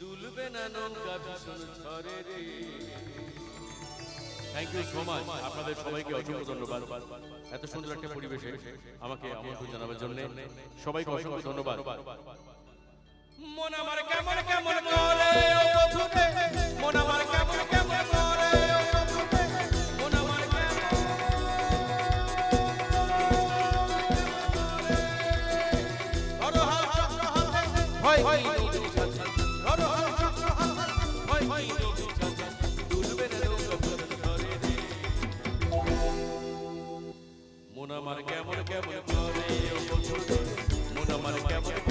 দুলবে না নৌকা ভীষণ ঝরে রে থ্যাংক ইউ সো মাচ আপনাদের সবাইকে অসংখ্য ধন্যবাদ। এত সুন্দর একটা পরিবেশে আমাকে আমন্ত্রণ জানাবার জন্য সবাইকে অসংখ্য ধন্যবাদ। মন আমার কেমন কেমন করে মন আমার মন আমার কেমন কেমন করে মন আমার কেমন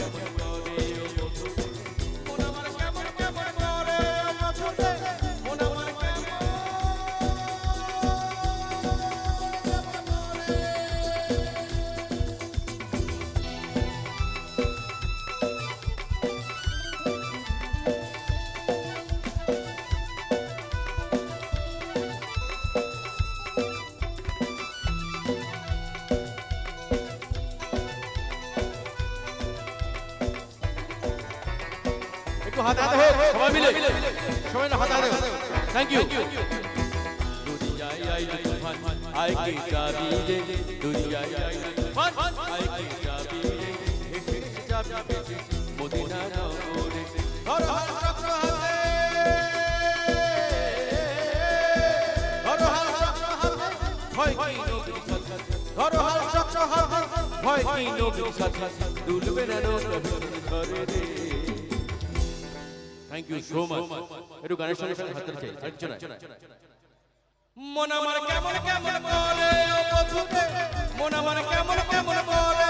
একটু হাতে হাতে হোক সবাই মিলে। সবাই না হাতে হাতে থ্যাংক ইউ দুনিয়ায় তুফান কি দুনিয়ায় তুফান কি মদিনা নগরে। ধর হাতে ধর হাতে ভয় কি ধর হাতে ভয় নবীর শাসন দুলবে না ভীষণ ঝরে রে। থ্যাংক ইউ সো মাচ একটু গানের সঙ্গে সঙ্গে হাতে চাই। মন আমার কেমন কেমন বলে মন আমার কেমন কেমন করে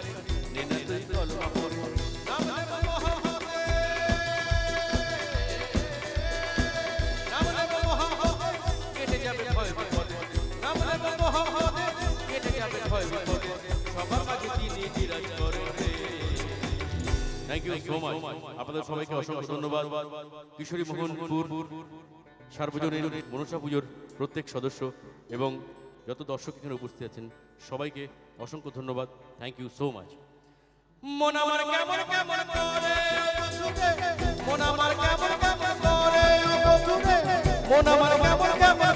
থ্যাংক ইউ সো মাচ আপনাদের সবাইকে অসংখ্য ধন্যবাদ। কিশোরী মোহনপুর সার্বজনীন মনসা পুজোর প্রত্যেক সদস্য এবং যত দর্শক এখানে উপস্থিত আছেন, সবাইকে অসংখ্য ধন্যবাদ। থ্যাংক ইউ সো মাচ মন আমার কেমন কেমন মন আমার কেমন কেমন মন আমার কেমন কেমন